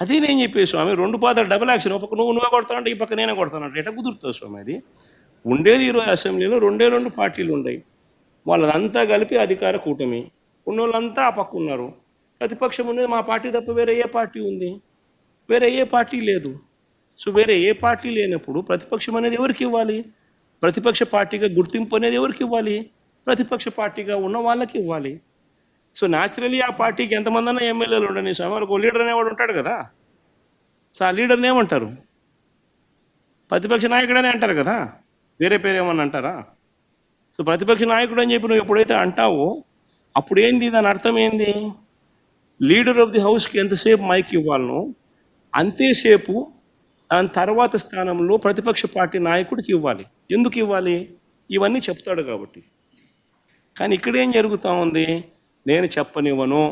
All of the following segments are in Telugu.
అదే నేను చెప్పే స్వామి? రెండు పాత్ర డబుల్ యాక్షన్ ఒక నువ్వు నువ్వే కొడతానంటే ఈ పక్క నేనే కొడతానంటే ఎట కుదురుతావు స్వామి అది? ఉండేది ఈరోజు అసెంబ్లీలో రెండే రెండు పార్టీలు ఉన్నాయి వాళ్ళదంతా కలిపి అధికార కూటమి. ఉన్న వాళ్ళంతా ఆ పక్క ఉన్నారు. ప్రతిపక్షం ఉన్నది మా పార్టీ తప్ప వేరే ఏ పార్టీ ఉంది? వేరే ఏ పార్టీ లేదు. సో వేరే ఏ పార్టీ లేనప్పుడు ప్రతిపక్షం అనేది ఎవరికి ఇవ్వాలి? ప్రతిపక్ష పార్టీగా గుర్తింపు అనేది ఎవరికి ఇవ్వాలి? ప్రతిపక్ష పార్టీగా ఉన్న వాళ్ళకి ఇవ్వాలి. సో న్యాచురలీ ఆ పార్టీకి ఎంతమంది అన్న ఎమ్మెల్యేలు ఉండని స్వామి. వాళ్ళకు లీడర్ అనేవాడు ఉంటాడు కదా. సో ఆ లీడర్ని ఏమంటారు? ప్రతిపక్ష నాయకుడనే అంటారు కదా. వేరే పేరు ఏమన్నా అంటారా? సో ప్రతిపక్ష నాయకుడు అని చెప్పి నువ్వు ఎప్పుడైతే అంటావో అప్పుడు ఏంది? దాని అర్థం ఏంది? లీడర్ ఆఫ్ ది హౌస్కి ఎంతసేపు మైక్ ఇవ్వాలనో అంతేసేపు దాని తర్వాత స్థానంలో ప్రతిపక్ష పార్టీ నాయకుడికి ఇవ్వాలి. ఎందుకు ఇవ్వాలి? ఇవన్నీ చెప్తాడు కాబట్టి. కానీ ఇక్కడ ఏం జరుగుతూ ఉంది? నేను చెప్పనివ్వను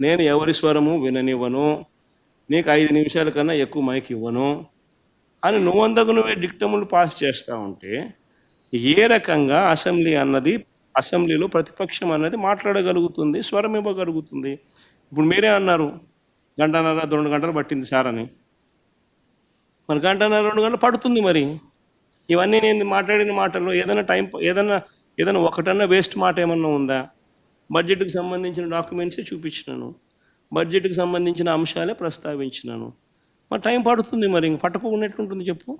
నేను ఎవరి స్వరము విననివ్వను నీకు ఐదు నిమిషాల కన్నా ఎక్కువ మైక్ ఇవ్వను అని నువ్వందకు నువ్వే డిక్టములు పాస్ చేస్తూ ఉంటే ఏ రకంగా అసెంబ్లీ అన్నది అసెంబ్లీలో ప్రతిపక్షం అన్నది మాట్లాడగలుగుతుంది స్వరం ఇవ్వగలుగుతుంది. ఇప్పుడు మీరే అన్నారు గంటన్నర రెండు గంటలు పట్టింది సార్ అని. మరి గంటన్నర రెండు గంటలు పడుతుంది మరి. ఇవన్నీ నేను మాట్లాడిన మాటల్లో ఏదైనా టైం ఏదైనా ఏదైనా ఒకటన్నా వేస్ట్ మాట ఏమన్నా ఉందా? బడ్జెట్కి సంబంధించిన డాక్యుమెంట్సే చూపించినాను. బడ్జెట్కి సంబంధించిన అంశాలే ప్రస్తావించినాను. మరి టైం పడుతుంది మరి ఇంక పట్టకుండా ఎట్లుంటుంది చెప్పు.